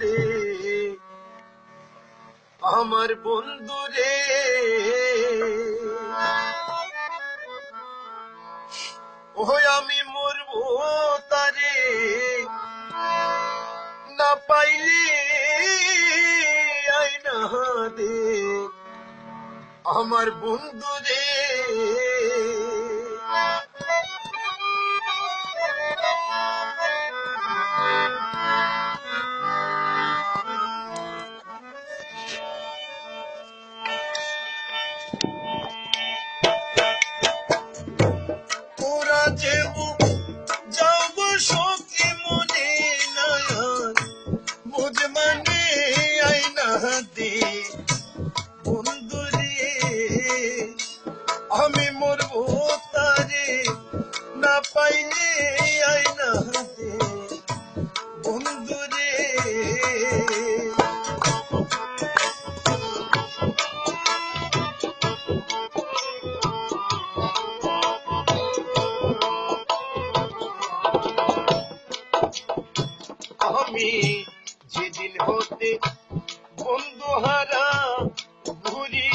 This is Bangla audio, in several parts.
দে আমার বন্ধু রে ওই আমি মরবো তারে। না পাইলে আইনা দে আমার বন্ধু রে তোরা যেব সখী মনে নয়ন, বুঝ মানে আইনা দে বন্ধু রে, আমি মরবো তারে, না পাইলে আইনা আমি যেদিন হতে বন্ধু হারা ঘুরি,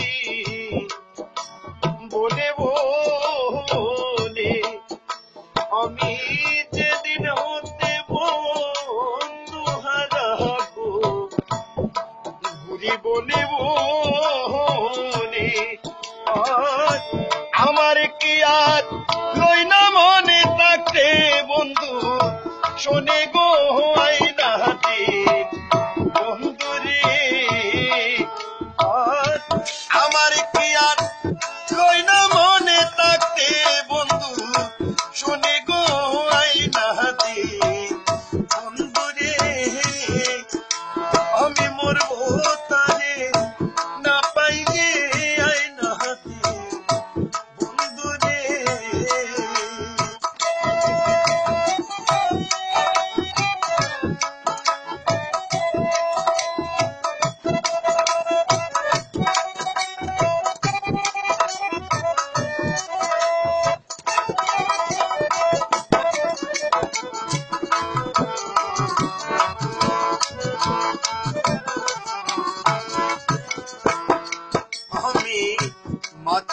বলে বলে, আমি যেদিন হতে বন্ধু হারা ঘুরি বলে বলে আমার কি আর লই না মনে থাকতে বন্ধু? শোনে গো আর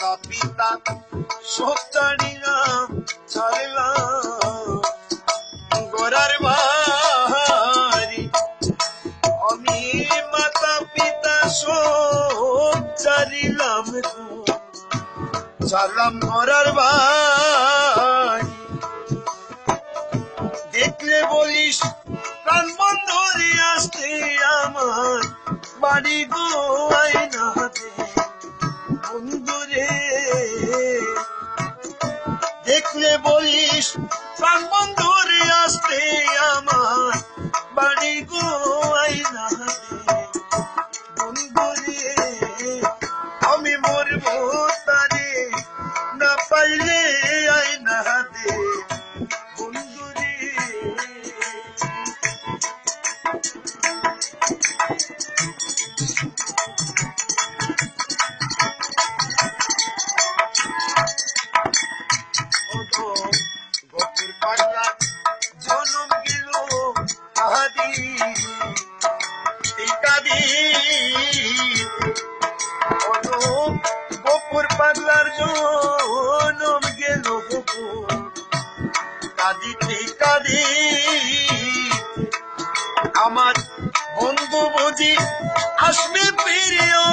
মাতা পিতা সব ছাড়িলাম। ছাড়লাম গোরার বাড়ি আমি মাতা পিতা সব ছাড়িলাম। ছাড়লাম গোরার বাড়ি দেখলে বলিস প্রাণ বন্ধরে আসতে আমার বাড়ি গো বলিস প্রাণ বন্ধুরে আসতে আমার বাড়ি গো। গোপুর পাগলার জনম গেল গোপুর কাঁদিতে কাঁদি। আমার বন্ধু বুঝি আসবে প্রিয়